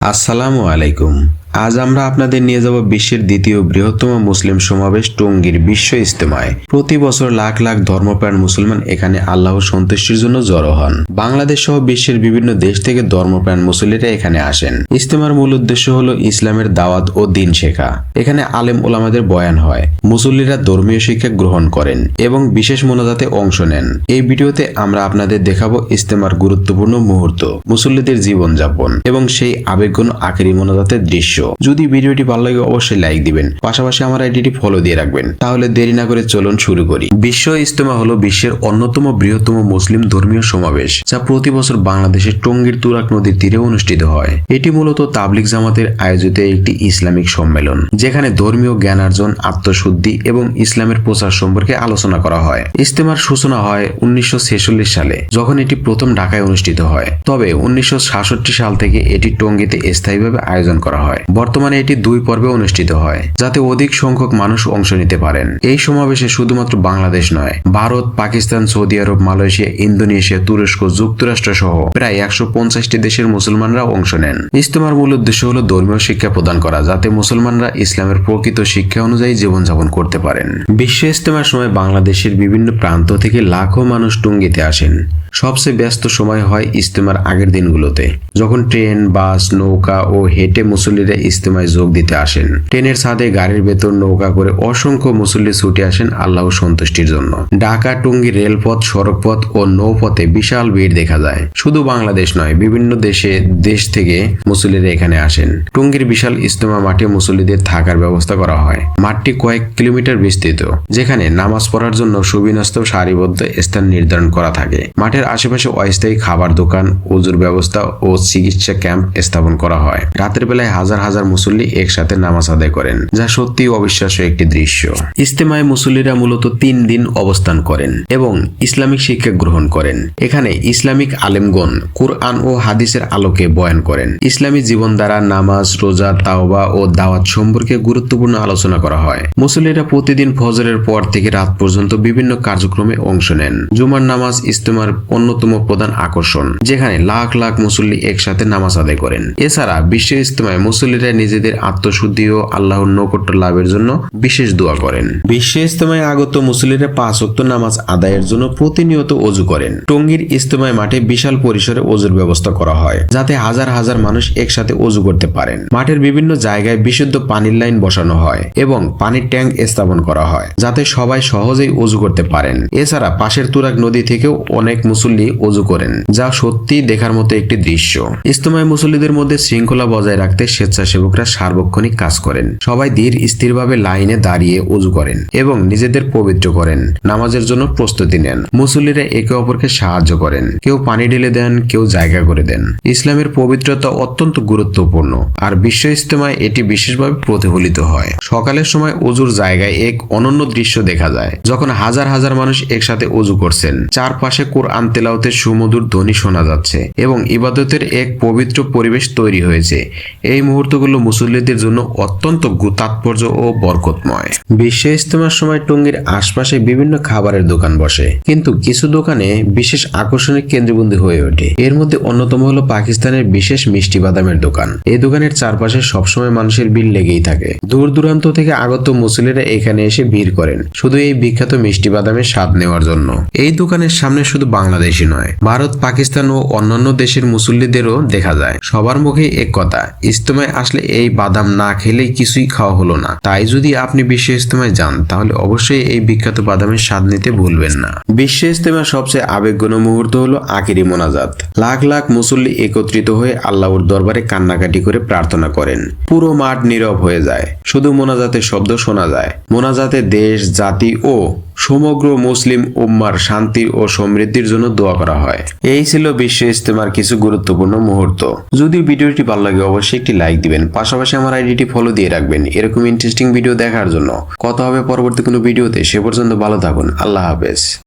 আসসালামু আলাইকুম। আজ আমরা আপনাদের নিয়ে যাব বিশ্বের দ্বিতীয় বৃহত্তম মুসলিম সমাবেশ টঙ্গীর বিশ্ব ইস্তেমায় প্রতি বছর লাখ লাখ ধর্মপ্রাণ মুসলমান এখানে আল্লাহর সন্তুষ্টির জন্য জড়ো হন। বাংলাদেশ সহ বিশ্বের বিভিন্ন দেশ থেকে ধর্মপ্রাণ মুসল্লিরা এখানে আসেন। ইস্তেমার মূল উদ্দেশ্য হলো ইসলামের দাওয়াত ও দিন শেখা। এখানে আলেম ওলামাদের বয়ান হয়, মুসল্লিরা ধর্মীয় শিক্ষা গ্রহণ করেন এবং বিশেষ মোনাজাতে অংশ নেন। এই ভিডিওতে আমরা আপনাদের দেখাবো ইস্তেমার গুরুত্বপূর্ণ মুহূর্ত, মুসল্লিদের জীবনযাপন এবং সেই আবেগঘন আখেরি মোনাজাতের দৃশ্য। যদি ভিডিওটি ভালো লাগে, অবশ্যই লাইক দিবেন। পাশাপাশি আমার আইডিটি ফলো দিয়ে রাখবেন। তাহলে দেরি না করে চলুন শুরু করি। বিশ্ব ইজতেমা হলো বিশ্বের অন্যতম বৃহত্তম মুসলিম ধর্মীয় সমাবেশ, যা প্রতি বছর বাংলাদেশের টঙ্গীর তুরাক নদীর তীরে অনুষ্ঠিত হয়। এটি মূলত তাবলিক জামাতের আয়োজিত একটি ইসলামিক সম্মেলন, যেখানে ধর্মীয় জ্ঞানার্জন, আত্মশুদ্ধি এবং ইসলামের প্রচার সম্পর্কে আলোচনা করা হয়। ইস্তেমার সূচনা হয় উনিশশো ছেচল্লিশ সালে, যখন এটি প্রথম ঢাকায় অনুষ্ঠিত হয়। তবে উনিশশো সাতষট্টি সাল থেকে এটি টঙ্গীতে স্থায়ীভাবে আয়োজন করা হয়। বর্তমানে এটি দুই পর্বে অনুষ্ঠিত হয়, যাতে অধিক সংখ্যক মানুষ অংশ নিতে পারেন। এই সমাবেশে শুধুমাত্র বাংলাদেশ নয়, Bharat, Pakistan, Saudi Arab, Malaysia, Indonesia, তুরস্ক, যুক্তরাষ্ট্র সহ প্রায় একশো পঞ্চাশটি দেশের মুসলমানরা অংশ নেন। ইস্তেমার মূল উদ্দেশ্য হল ধর্মীয় শিক্ষা প্রদান করা, যাতে মুসলমানরা ইসলামের প্রকৃত শিক্ষা অনুযায়ী জীবনযাপন করতে পারেন। বিশ্ব ইস্তেমার সময় বাংলাদেশের বিভিন্ন প্রান্ত থেকে লাখো মানুষ টুঙ্গিতে আসেন। সবচেয়ে ব্যস্ত সময় হয় ইজতেমার আগের দিনগুলোতে। যখন ট্রেন, বাস, নৌকা ও হেঁটে মুসল্লিরা ইস্তেমায় যোগ দিতে আসেন। ট্রেনের ছাদে গাড়ির ভেতর নৌকা করে অসংখ্য মুসল্লি ছুটে আসেন আল্লাহ সন্তুষ্টির জন্য। ঢাকা টুঙ্গি রেলপথ, সড়কপথ ও নৌপথে বিশাল ভিড় দেখা যায়। শুধু বাংলাদেশ নয়, বিভিন্ন দেশে, দেশ থেকে মুসল্লিরা এখানে আসেন। টুঙ্গির বিশাল ইজতেমা মাঠে মুসল্লিদের থাকার ব্যবস্থা করা হয়। মাঠটি কয়েক কিলোমিটার বিস্তৃত, যেখানে নামাজ পড়ার জন্য সুবিন্যস্ত সারিবদ্ধ স্থান নির্ধারণ করা থাকে। মাঠের আশেপাশে অস্থায়ী খাবার দোকান, উজুর ব্যবস্থা ও চিকিৎসা ক্যাম্প স্থাপন করা হয়। রাতের বেলায় হাজার হাজার মুসল্লি একসাথে নামাজ আদায় করেন, যা সত্যি অবিশ্বাস্য একটি দৃশ্য। ইস্তেমায় মুসল্লিরা মূলত তিন দিন অবস্থান করেন এবং ইসলামিক শিক্ষা গ্রহণ করেন। এখানে ইসলামিক আলেমগণ কুরআন ও হাদিসের আলোকে বয়ান করেন। ইসলামী জীবন দ্বারা নামাজ, রোজা, তাওবা ও দাওয়াত সম্পর্কে গুরুত্বপূর্ণ আলোচনা করা হয়। মুসল্লিরা প্রতিদিন ফজরের পর থেকে রাত পর্যন্ত বিভিন্ন কার্যক্রমে অংশ নেন। জুমার নামাজ ইস্তেমার অন্যতম প্রধান আকর্ষণ, যেখানে লাখ লাখ মুসল্লি একসাথে নামাজ আদায় করেন। এছাড়া বিশ্ব ইস্তেমায় মুসল্লিরা নিজেদের আত্মশুদ্ধি ও আল্লাহর নৈকট্য লাভের জন্য বিশেষ দোয়া করেন। বিশ্ব ইস্তেমায় আগত মুসল্লিরা পাঁচ নামাজ আদায়ের জন্য প্রতিনিয়ত অজু করেন। টঙ্গীর ইস্তেমায় মাঠে বিশাল পরিসরে অজুর ব্যবস্থা করা হয়, যাতে হাজার হাজার মানুষ একসাথে অজু করতে পারেন। মাঠের বিভিন্ন জায়গায় বিশুদ্ধ পানির লাইন বসানো হয় এবং পানির ট্যাঙ্ক স্থাপন করা হয়, যাতে সবাই সহজেই অজু করতে পারেন। এছাড়া পাশের তুরাগ নদী থেকেও অনেক মুসল্লি অজু করেন, যা সত্যি দেখার মতো একটি দৃশ্য। ইস্তমায় মুসল্লিদের মধ্যে শৃঙ্খলা বজায় রাখতে স্বেচ্ছাসেবকরা সার্বক্ষণিক কাজ করেন। সবাই ধীর স্থিরভাবে লাইনে দাঁড়িয়ে অজু করেন এবং নিজেদের পবিত্র করেন, নামাজের জন্য প্রস্তুতি নেন। মুসল্লিরা একে অপরকে সাহায্য করেন, কেউ পানি ঢেলে দেন, কেউ জায়গা করে দেন। ইসলামের পবিত্রতা অত্যন্ত গুরুত্বপূর্ণ, আর বিশ্ব ইস্তেমায় এটি বিশেষভাবে প্রতিফলিত হয়। সকালের সময় অজুর জায়গায় এক অনন্য দৃশ্য দেখা যায়, যখন হাজার হাজার মানুষ একসাথে অজু করছেন। চারপাশে কোরআন তেলাওতের সুমধুর ধ্বনি শোনা যাচ্ছে এবং ইবাদতের এক পবিত্র পরিবেশ তৈরি হয়েছে। এই মুহূর্তগুলো মুসল্লিদের জন্য অত্যন্ত তাৎপর্য ও বরকতময়। বিশ্ব ইস্তেমার সময় টঙ্গীর আশপাশে বিভিন্ন খাবারের দোকান বসে, কিন্তু কিছু দোকানে বিশেষ আকর্ষণের কেন্দ্রবিন্দু হয়ে ওঠে। এর মধ্যে অন্যতম হলো পাকিস্তানের বিশেষ মিষ্টি বাদামের দোকান। এই দোকানের চারপাশে সবসময় মানুষের ভিড় লেগেই থাকে। দূর দূরান্ত থেকে আগত মুসলিরা এখানে এসে ভিড় করেন, শুধু এই বিখ্যাত মিষ্টি বাদামের স্বাদ নেওয়ার জন্য। এই দোকানের সামনে শুধু বাংলাদেশি নয়। ভারত, পাকিস্তান ও অন্যান্য দেশের মুসল্লিদেরও দেখা যায়। সবার মুখে এক কথা, ইস্তমায় আসলে এই বাদাম না খেলেই কিছুই খাওয়া হলো না। তাই যদি আপনি বিশ্ব ইস্তমায় যান, তাহলে অবশ্যই এই বিখ্যাত বাদামের স্বাদ নিতে ভুলবেন না। বিশ্ব ইস্তেমার সবচেয়ে আবেগঘন মুহূর্ত হলো আকিরি মোনাজাত। লাখ লাখ মুসল্লি একত্রিত হয়ে আল্লাহর দরবারে কান্নাকাটি করে প্রার্থনা করেন। পুরো মাঠ নীরব হয়ে যায়। শুধু মোনাজাতের শব্দ শোনা যায়। মোনাজাতে দেশ, জাতি ও সমগ্র মুসলিম উম্মার শান্তি ও সমৃদ্ধির জন্য দোয়া করা হয়। এই ছিল বিশ্ব ইজতেমার কিছু গুরুত্বপূর্ণ মুহূর্ত। যদি ভিডিওটি ভালো লাগে, অবশ্যই একটি লাইক দিবেন। পাশাপাশি আমার আইডিটি ফলো দিয়ে রাখবেন। এরকম ইন্টারেস্টিং ভিডিও দেখার জন্য। কথা হবে পরবর্তী কোনো ভিডিওতে। সে পর্যন্ত ভালো থাকুন। আল্লাহ হাফেজ।